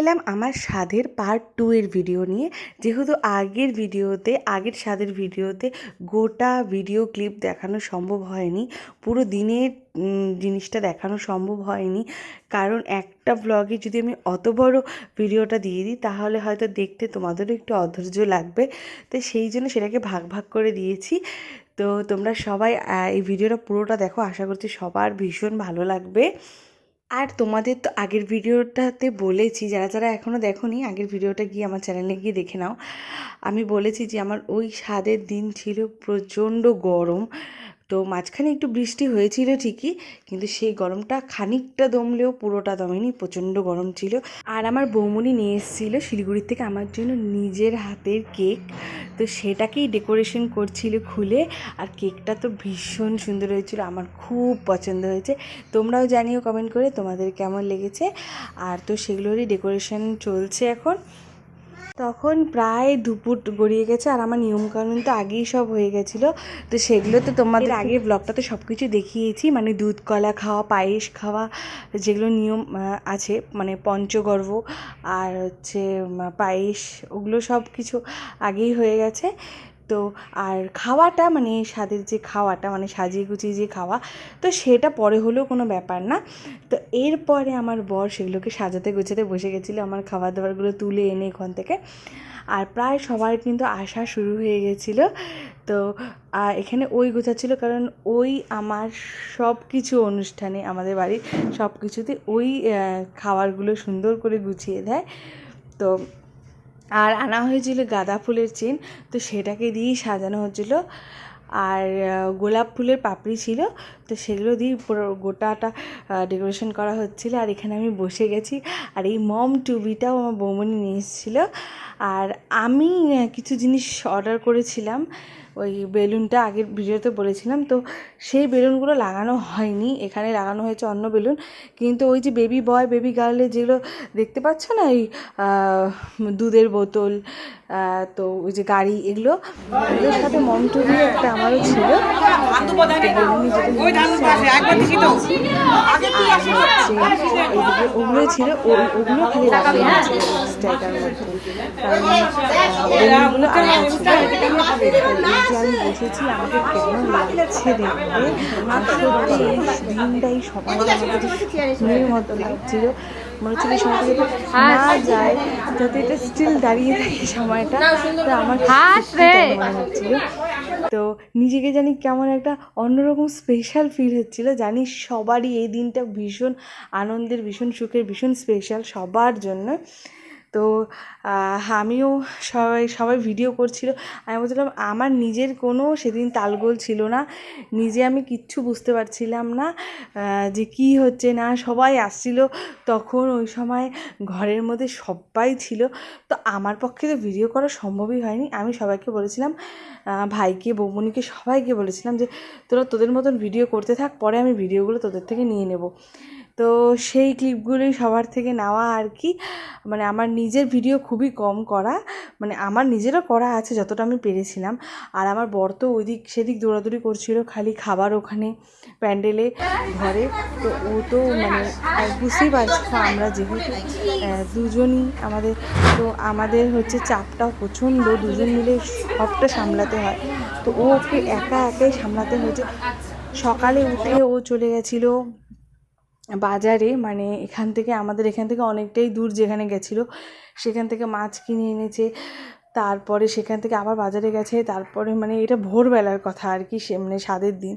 এলাম আমার স্বাদের পার্ট টু এর ভিডিও নিয়ে। যেহেতু আগের ভিডিওতে আগের স্বাদের ভিডিওতে গোটা ভিডিও ক্লিপ দেখানো সম্ভব হয়নি, পুরো দিনের জিনিসটা দেখানো সম্ভব হয়নি। কারণ একটা ব্লগে যদি আমি অত বড় ভিডিওটা দিয়ে দিই, তাহলে হয়তো দেখতে তোমাদেরও একটু অধৈর্য লাগবে। তো সেই জন্য সেটাকে ভাগ ভাগ করে দিয়েছি। তো তোমরা সবাই এই ভিডিওটা পুরোটা দেখো। আশা করছি সবার ভীষণ ভালো লাগবে। আর তোমাদের তো আগের ভিডিওটাতে বলেছি, যারা যারা এখনও দেখোনি, আগের ভিডিওটা গিয়ে আমার চ্যানেলে গিয়ে দেখে নাও। আমি বলেছি যে আমার ওই স্বাদের দিন ছিল প্রচণ্ড গরম। তো মাঝখানে একটু বৃষ্টি হয়েছিল ঠিকই, কিন্তু সেই গরমটা খানিকটা দমলেও পুরোটা দমেনি, প্রচণ্ড গরম ছিল। আর আমার বৌমনি নিয়ে এসেছিল শিলিগুড়ির থেকে আমার জন্য নিজের হাতের কেক। তো সেটাকেই ডেকোরেশন করছিল খুলে, আর কেকটা তো ভীষণ সুন্দর হয়েছিল, আমার খুব পছন্দ হয়েছে। তোমরাও জানিও কমেন্ট করে তোমাদের কেমন লেগেছে। আর তো সেগুলোরই ডেকোরেশন চলছে এখন। তখন প্রায় দুপুর গড়িয়ে গেছে আর আমার নিয়মকানুন তো আগেই সব হয়ে গেছিল। তো সেগুলো তো তোমাদের আগের ব্লগটাতে সব কিছু দেখিয়েছি মানে দুধ কলা খাওয়া পায়েস খাওয়া যেগুলো নিয়ম আছে মানে পঞ্চগর্ভ আর হচ্ছে পায়েস ওগুলো সব কিছু আগেই হয়ে গেছে। তো আর খাওয়াটা মানে স্বাদের যে খাওয়াটা মানে সাজিয়ে গুছিয়ে যে খাওয়া, তো সেটা পরে হলেও কোনো ব্যাপার না। তো এরপরে আমার বর সেগুলোকে সাজাতে গুছাতে বসে গেছিল আমার খাবার দাবারগুলো তুলে এনে ওখান থেকে। আর প্রায় সবার কিন্তু আসা শুরু হয়ে গেছিল। তো এখানে ওই গোছাচ্ছিল কারণ ওই আমার সব কিছু অনুষ্ঠানে, আমাদের বাড়ির সব কিছুতে ওই খাবারগুলো সুন্দর করে গুছিয়ে দেয়। তো আর আনা হয়েছিল গাঁদা ফুলের চেন, তো সেটাকে দিয়েই সাজানো হচ্ছিল। আর গোলাপ ফুলের পাপড়ি ছিল, তো সেগুলো দিয়ে পুরো গোটাটা ডেকোরেশন করা হচ্ছিল। আর এখানে আমি বসে গেছি, আর এই মম টুবিটাও আমার বৌমনি নিয়ে এসেছিল। আর আমি কিছু জিনিস অর্ডার করেছিলাম। ওই বেলুনটা আগের ভিডিওতে বলেছিলাম তো সেই বেলুনগুলো লাগানো হয়নি। এখানে লাগানো হয়েছে অন্য বেলুন। কিন্তু ওই যে বেবি বয় বেবি গার্লের যেগুলো দেখতে পাচ্ছ না এই আহ, দুধের বোতল তো ওই যে গাড়ি এগুলো এগুলোর সাথে মমটুবি একটা আমারও ছিল। ওগুলো ছিল ওগুলো খালি হয়েছিল স্ট্যাটার মধ্যে কারণ যে আমি বসেছি আমাকে কেমন লাগছে দেখতে? আর সত্যি দিনটাই সবাই আমার কাছে মতো লাগছিল। মনে হচ্ছিল সময়টা যাতে না যায় যাতে এটা স্টিল দাঁড়িয়ে থাকে সময়টা। তো আমার মনে হচ্ছিল তো নিজেকে জানি কেমন একটা অন্যরকম স্পেশাল ফিল হচ্ছিল। জানি সবারই এই দিনটা ভীষণ আনন্দের ভীষণ সুখের ভীষণ স্পেশাল সবার জন্য। তো আমিও সবাই সবাই ভিডিও করছিল। আমি বলছিলাম, আমার নিজের কোনো সেদিন তালগোল ছিল না। নিজে আমি কিচ্ছু বুঝতে পারছিলাম না যে কি হচ্ছে না। সবাই আসছিল। তখন ওই সময় ঘরের মধ্যে সবাই ছিল। তো আমার পক্ষে তো ভিডিও করা সম্ভবই হয়নি। আমি সবাইকে বলেছিলাম ভাইকে, বৌমনিকে সবাইকে বলেছিলাম যে, তোরা তোদের মতন ভিডিও করতে থাক, পরে আমি ভিডিওগুলো তোদের থেকে নিয়ে নেব। তো সেই ক্লিপগুলোই সবার থেকে নেওয়া আর কি। মানে আমার নিজের ভিডিও খুবই কম করা। মানে আমার নিজেরও করা আছে যতটা আমি পেরেছিলাম। আর আমার বর তো ওইদিক সেদিক দৌড়াদৌড়ি করছিল খালি খাবার ওখানে প্যান্ডেলে ঘরে। তো ও তো মানে বুঝতেই পারছ আমরা যেহেতু দুজনই আমাদের। তো আমাদের হচ্ছে চাপটাও প্রচণ্ড, দুজন মিলে সবটা সামলাতে হয়। তো ওকে একা একাই সামলাতে হয়েছে। সকালে উঠে ও চলে গেছিল বাজারে মানে এখান থেকে, আমাদের এখান থেকে অনেকটাই দূর যেখানে গেছিল, সেখান থেকে মাছ কিনে এনেছে, তারপরে সেখান থেকে আবার বাজারে গেছে, তারপরে মানে এটা ভোরবেলার কথা আর কি, সে মানে স্বাদের দিন।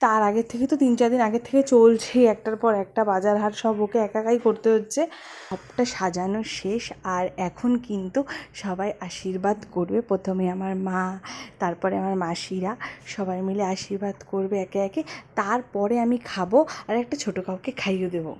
তার আগের থেকে তো তিন চার দিন আগের থেকে চলছেই একটার পর একটা বাজার হাট সব ওকে একাকাই করতে হচ্ছে সবটা সাজানো শেষ আর এখন কিন্তু সবাই আশীর্বাদ করবে প্রথমে আমার মা তারপরে আমার মাসিরা সবাই মিলে আশীর্বাদ করবে একে একে তারপরে আমি খাব আর একটা ছোটো কাউকে খাইয়ে দেবো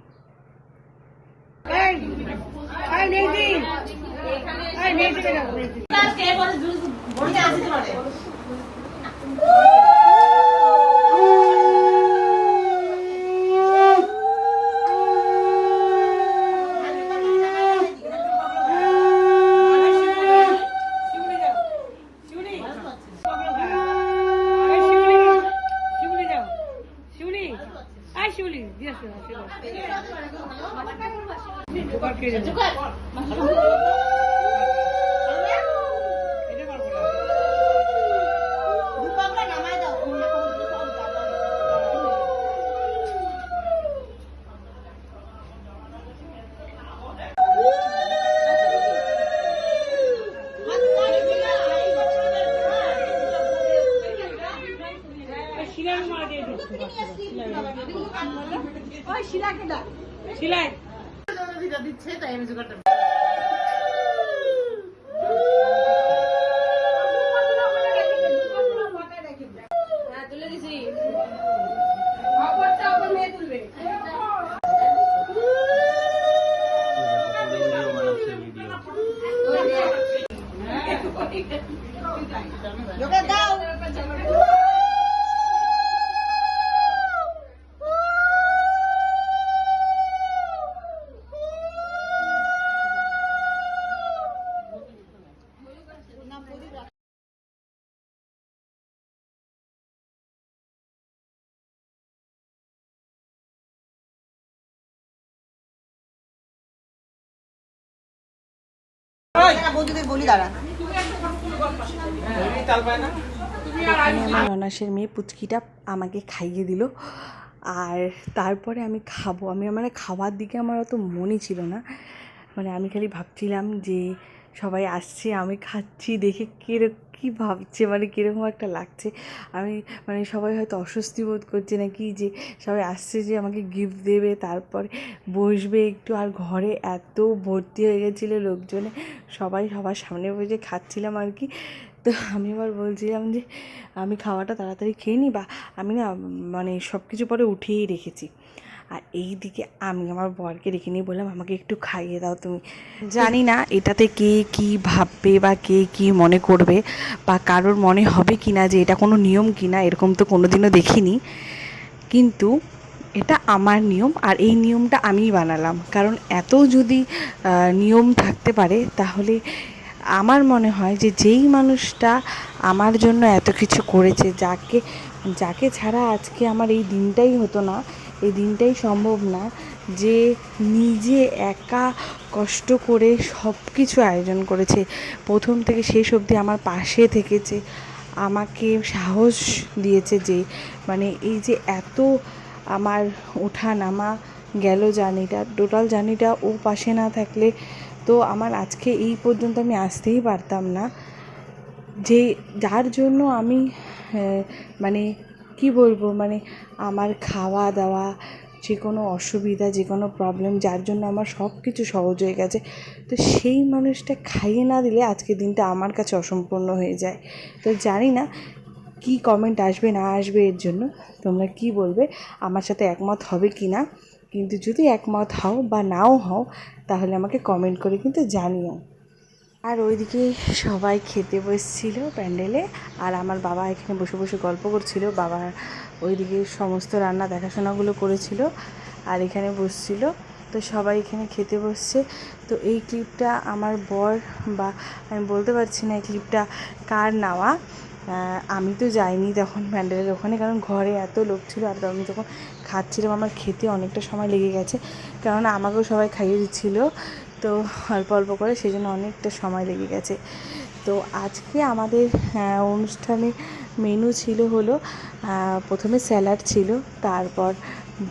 আই শিউলি দিয়ে আসো, শিউলি। time is equal বলি দাঁড়া। আমার ননাসের মেয়ে পুচকিটা আমাকে খাইয়ে দিল। আর তারপরে আমি খাব। আমি মানে খাওয়ার দিকে আমার অত মনই ছিল না। মানে আমি খালি ভাবছিলাম যে সবাই আসছে আমি খাচ্ছি দেখে কীরকম কী ভাবছে? মানে কীরকম একটা লাগছে? আমি মানে সবাই হয়তো অস্বস্তি বোধ করছে নাকি যে সবাই আসছে যে আমাকে গিফট দেবে, তারপরে বসবে একটু আর ঘরে এত ভর্তি হয়ে গেছিল লোকজনে। সবাই সবার সামনে বসে খাচ্ছিলাম আর কি। তো আমি আবার বলছিলাম যে, আমি খাওয়াটা তাড়াতাড়ি খেয়ে নিই বা আমি না মানে সব কিছু পরে উঠিয়েই রেখেছি। আর এই দিকে আমি আমার বরকে রেখে নিয়ে বললাম আমাকে একটু খাইয়ে দাও তুমি। জানি না এটাতে কে কি ভাববে বা কে কি মনে করবে বা কারোর মনে হবে কি না যে এটা কোনো নিয়ম কি না এরকম তো কোনো দিনও দেখিনি। কিন্তু এটা আমার নিয়ম আর এই নিয়মটা আমিই বানালাম। কারণ এত যদি নিয়ম থাকতে পারে তাহলে আমার মনে হয় যে যেই মানুষটা আমার জন্য এত কিছু করেছে যাকে যাকে ছাড়া আজকে আমার এই দিনটাই হতো না এই দিনটাই সম্ভব না যে নিজে একা কষ্ট করে সব কিছু আয়োজন করেছে। প্রথম থেকে শেষ অবধি আমার পাশে থেকেছে। আমাকে সাহস দিয়েছে যে মানে এই যে এত আমার ওঠা নামা গেল জার্নিটা, টোটাল জার্নিটা ও পাশে না থাকলে তো আমার আজকে এই পর্যন্ত আমি আসতেই পারতাম না। যে যার জন্য আমি মানে কি বলব? মানে আমার খাওয়া দাওয়া যে কোনো অসুবিধা যে কোনো প্রবলেম যার জন্য আমার সব কিছু সহজ হয়ে গেছে, তো সেই মানুষটা খাইয়ে না দিলে আজকের দিনটা আমার কাছে অসম্পূর্ণ হয়ে যায়। তো জানি না কি কমেন্ট আসবে, না আসবে এর জন্য, তোমরা কি বলবে? আমার সাথে একমত হবে কি না? কিন্তু যদি একমত হও বা নাও হও, তাহলে আমাকে কমেন্ট করে কিন্তু জানিও। আর ওইদিকে সবাই খেতে বসছিল প্যান্ডেলে, আর আমার বাবা এখানে বসে বসে গল্প করছিল। বাবা ওইদিকে সমস্ত রান্না দেখাশোনাগুলো করেছিল আর এখানে বসছিল। তো সবাই এখানে খেতে বসছে। তো এই ক্লিপটা আমার বর বা আমি বলতে পারছি না এই ক্লিপটা কার নেওয়া। আমি তো যাইনি তখন প্যান্ডেলের ওখানে, কারণ ঘরে এত লোক ছিল আর আমি যখন খাচ্ছিলাম আমার খেতে অনেকটা সময় লেগে গেছে। কেননা আমাকেও সবাই খাইয়ে দিচ্ছিল। তো অল্প অল্প করে সেই জন্য অনেকটা সময় লেগে গেছে। তো আজকে আমাদের অনুষ্ঠানে মেনু ছিল হলো প্রথমে স্যালাড ছিল, তারপর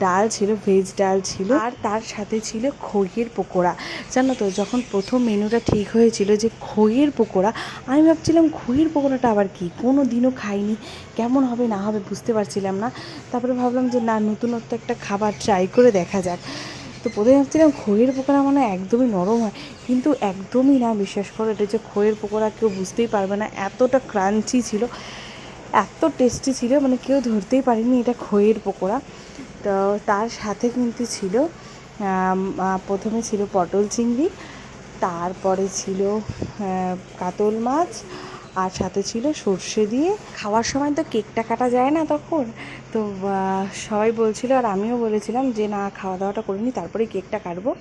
ডাল ছিল ভেজ ডাল ছিল, আর তার সাথে ছিল খইয়ের পকোড়া। জানো তো, যখন প্রথম মেনুটা ঠিক হয়েছিল যে খইয়ের পকোড়া, আমি ভাবছিলাম খইয়ের পকোড়াটা আবার কি? কোনো দিনও খাইনি, কেমন হবে না হবে বুঝতে পারছিলাম না। তারপরে ভাবলাম যে না, নতুনত্ব একটা খাবার ট্রাই করে দেখা যাক। তো প্রথমে ভাবছিলাম খইয়ের পকোড়া মানে একদমই নরম হয়, কিন্তু একদমই না, বিশ্বাস করো, এটা যে খইয়ের পকোড়া কেউ বুঝতেই পারবে না, এতটা ক্রাঞ্চি ছিল, এত টেস্টি ছিল মানে কেউ ধরতেই পারেনি এটা খইয়ের পকোড়া। তো তার সাথে কিন্তু ছিল প্রথমে ছিল পটল চিংড়ি, তারপরে ছিল কাতল মাছ আর সাথে ছিল সর্ষে দিয়ে। খাওয়ার সময় তো কেকটা কাটা যায় না তখন। তো সবাই বলছিল আর আমিও বলেছিলাম যে, না খাওয়া দাওয়াটা করিনি তারপরে কেকটা কাটবো।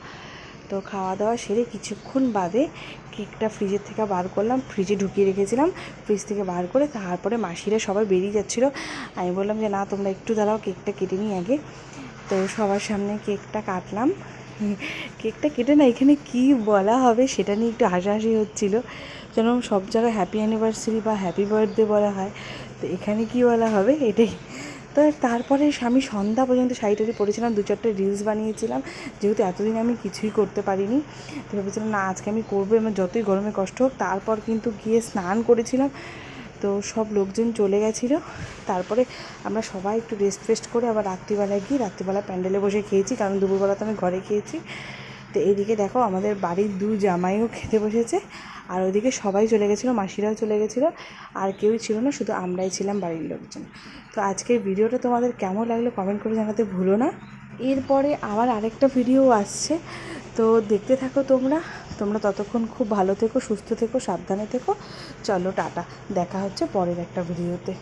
তো খাওয়া দাওয়া সেরে কিছুক্ষণ বাদে কেকটা ফ্রিজের থেকে বার করলাম, ফ্রিজে ঢুকিয়ে রেখেছিলাম, ফ্রিজ থেকে বার করে তারপরে মাসিরা সবাই বেরিয়ে যাচ্ছিল। আমি বললাম যে, না, তোমরা একটু দাঁড়াও, কেকটা কেটে নিই আগে। তো সবার সামনে কেকটা কাটলাম। কেকটা কেটে না, এখানে কি বলা হবে সেটা নিয়ে একটু হাসাহাসি হচ্ছিল। যেন সব জায়গায় হ্যাপি অ্যানিভার্সারি বা হ্যাপি বার্থডে বলা হয়, তো এখানে কি বলা হবে এটাই। তো তারপরে আমি সন্ধ্যা পর্যন্ত শাড়ি টাড়ি পরেছিলাম, দু চারটে রিলস বানিয়েছিলাম, যেহেতু এতদিন আমি কিছুই করতে পারিনি, তো ভেবেছিলাম না, আজকে আমি করব আমার যতই গরমে কষ্ট হোক, তারপর কিন্তু গিয়ে স্নান করেছিলাম, তো সব লোকজন চলে গেছিল, তারপরে আমরা সবাই একটু রেস্ট ফেস্ট করে আবার রাত্রিবেলায় গিয়ে রাত্রিবেলা প্যান্ডেলে বসে খেয়েছি, কারণ দুপুরবেলা তো আমি ঘরে খেয়েছি। তো এইদিকে দেখো আমাদের বাড়ির দু জামাইও খেতে বসেছে, আর ওইদিকে সবাই চলে গেছিল, মাসিরাও চলে গেছিল, আর কেউই ছিল না, শুধু আমরাই ছিলাম বাড়ির লোকজন। তো আজকের ভিডিওটা তোমাদের কেমন লাগল কমেন্ট করে জানাতে ভুলো না। এরপরে আবার আরেকটা ভিডিও আসছে, তো দেখতে থাকো তোমরা। তোমরা ততক্ষণ খুব ভালো থেকো, সুস্থ থেকো, সাবধানে থেকো। চলো টাটা, দেখা হচ্ছে পরের একটা ভিডিওতে